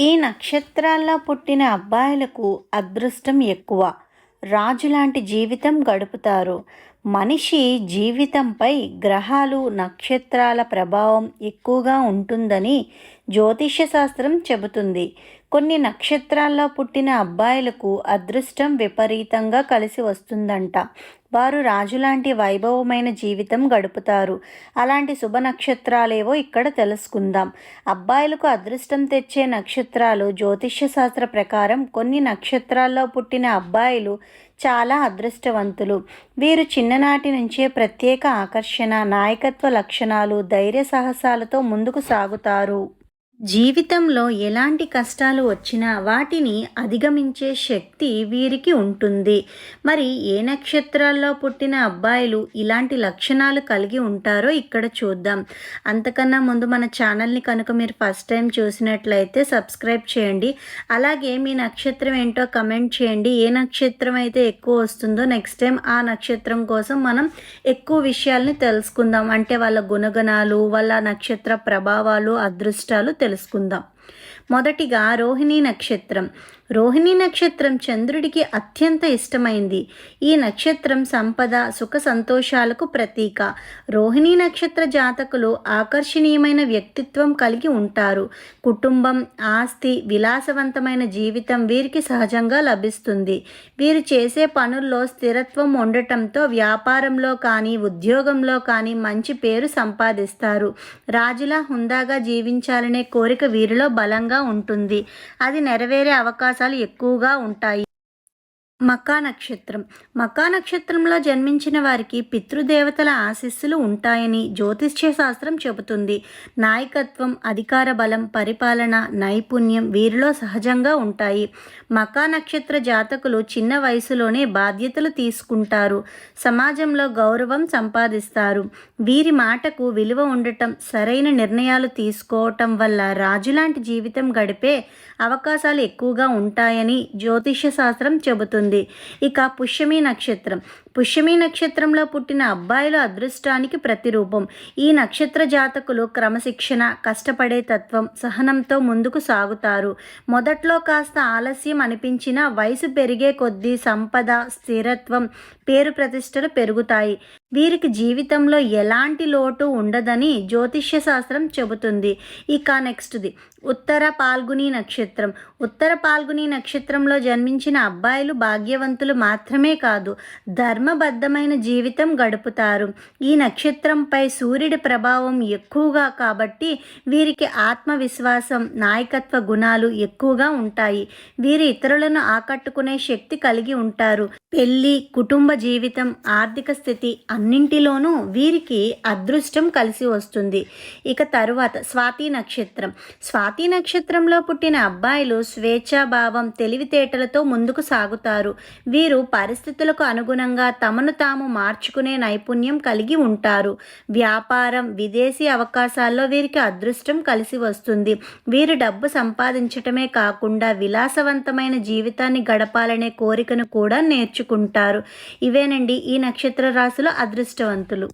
ఈ నక్షత్రాల్లో పుట్టిన అబ్బాయిలకు అదృష్టం ఎక్కువ. రాజులాంటి జీవితం గడుపుతారు. మనిషి జీవితంపై గ్రహాలు నక్షత్రాల ప్రభావం ఎక్కువగా ఉంటుందని జ్యోతిష్య శాస్త్రం చెబుతుంది. కొన్ని నక్షత్రాల్లో పుట్టిన అబ్బాయిలకు అదృష్టం విపరీతంగా కలిసి వస్తుందంట. వారు రాజులాంటి వైభవమైన జీవితం గడుపుతారు. అలాంటి శుభ నక్షత్రాలేవో ఇక్కడ తెలుసుకుందాం. అబ్బాయిలకు అదృష్టం తెచ్చే నక్షత్రాలు జ్యోతిష్య శాస్త్ర ప్రకారం కొన్ని నక్షత్రాల్లో పుట్టిన అబ్బాయిలు చాలా అదృష్టవంతులు. వీరు చిన్ననాటి నుంచే ప్రత్యేక ఆకర్షణ నాయకత్వ లక్షణాలు ధైర్య సాహసాలతో ముందుకు సాగుతారు. జీవితంలో ఎలాంటి కష్టాలు వచ్చినా వాటిని అధిగమించే శక్తి వీరికి ఉంటుంది. మరి ఏ నక్షత్రాల్లో పుట్టిన అబ్బాయిలు ఇలాంటి లక్షణాలు కలిగి ఉంటారో ఇక్కడ చూద్దాం. అంతకన్నా ముందు మన ఛానల్ని కనుక మీరు ఫస్ట్ టైం చూసినట్లయితే సబ్స్క్రైబ్ చేయండి. అలాగే మీ నక్షత్రం ఏంటో కమెంట్ చేయండి. ఏ నక్షత్రం అయితే ఎక్కువ వస్తుందో నెక్స్ట్ టైం ఆ నక్షత్రం కోసం మనం ఎక్కువ విషయాల్ని తెలుసుకుందాం. అంటే వాళ్ళ గుణగణాలు వాళ్ళ నక్షత్ర ప్రభావాలు అదృష్టాలు తెలుసుకుందాం. మొదటిగా రోహిణీ నక్షత్రం. రోహిణీ నక్షత్రం చంద్రుడికి అత్యంత ఇష్టమైంది. ఈ నక్షత్రం సంపద సుఖ సంతోషాలకు ప్రతీక. రోహిణీ నక్షత్ర జాతకులు ఆకర్షణీయమైన వ్యక్తిత్వం కలిగి ఉంటారు. కుటుంబం ఆస్తి విలాసవంతమైన జీవితం వీరికి సహజంగా లభిస్తుంది. వీరు చేసే పనుల్లో స్థిరత్వం ఉండటంతో వ్యాపారంలో కానీ ఉద్యోగంలో కానీ మంచి పేరు సంపాదిస్తారు. రాజులా హుందాగా జీవించాలనే కోరిక వీరిలో బలంగా ఉంటుంది. అది నెరవేరే అవకాశం అవకాశాలు ఎక్కువగా ఉంటాయి. మకా నక్షత్రం. మకా నక్షత్రంలో జన్మించిన వారికి పితృదేవతల ఆశీస్సులు ఉంటాయని జ్యోతిష్య శాస్త్రం చెబుతుంది. నాయకత్వం అధికార బలం పరిపాలన నైపుణ్యం వీరిలో సహజంగా ఉంటాయి. మకా నక్షత్ర జాతకులు చిన్న వయసులోనే బాధ్యతలు తీసుకుంటారు. సమాజంలో గౌరవం సంపాదిస్తారు. వీరి మాటకు విలువ ఉండటం సరైన నిర్ణయాలు తీసుకోవటం వల్ల రాజులాంటి జీవితం గడిపే అవకాశాలు ఎక్కువగా ఉంటాయని జ్యోతిష్య శాస్త్రం చెబుతుంది. ఉంటుంది ఇక పుష్యమి నక్షత్రం. పుష్యమి నక్షత్రంలో పుట్టిన అబ్బాయిల అదృష్టానికి ప్రతిరూపం. ఈ నక్షత్ర జాతకులు క్రమశిక్షణ కష్టపడే తత్వం సహనంతో ముందుకు సాగుతారు. మొదట్లో కాస్త ఆలస్యం అనిపించిన వయసు పెరిగే కొద్దీ సంపద స్థిరత్వం పేరు ప్రతిష్టలు పెరుగుతాయి. వీరికి జీవితంలో ఎలాంటి లోటు ఉండదని జ్యోతిష్య శాస్త్రం చెబుతుంది. ఇక నెక్స్ట్ది. ఉత్తర పాల్గుని నక్షత్రం. ఉత్తర పాల్గుని నక్షత్రంలో జన్మించిన అబ్బాయిలు భాగ్యవంతులు మాత్రమే కాదు ధర్మబద్ధమైన జీవితం గడుపుతారు. ఈ నక్షత్రంపై సూర్యుడి ప్రభావం ఎక్కువగా కాబట్టి వీరికి ఆత్మవిశ్వాసం నాయకత్వ గుణాలు ఎక్కువగా ఉంటాయి. వీరు ఇతరులను ఆకట్టుకునే శక్తి కలిగి ఉంటారు. పెళ్ళి కుటుంబ జీవితం ఆర్థిక స్థితి అన్నింటిలోనూ వీరికి అదృష్టం కలిసి వస్తుంది. ఇక తరువాత స్వాతి నక్షత్రం. స్వాతి నక్షత్రంలో పుట్టిన అబ్బాయిలు స్వేచ్ఛాభావం తెలివితేటలతో ముందుకు సాగుతారు. వీరు పరిస్థితులకు అనుగుణంగా తమను తాము మార్చుకునే నైపుణ్యం కలిగి ఉంటారు. వ్యాపారం విదేశీ అవకాశాల్లో వీరికి అదృష్టం కలిసి వస్తుంది. వీరు డబ్బు సంపాదించటమే కాకుండా విలాసవంతమైన జీవితాన్ని గడపాలనే కోరికను కూడా నేర్చుకుంటారు. ఇవేనండి ఈ నక్షత్ర రాశుల అదృష్టవంతులు.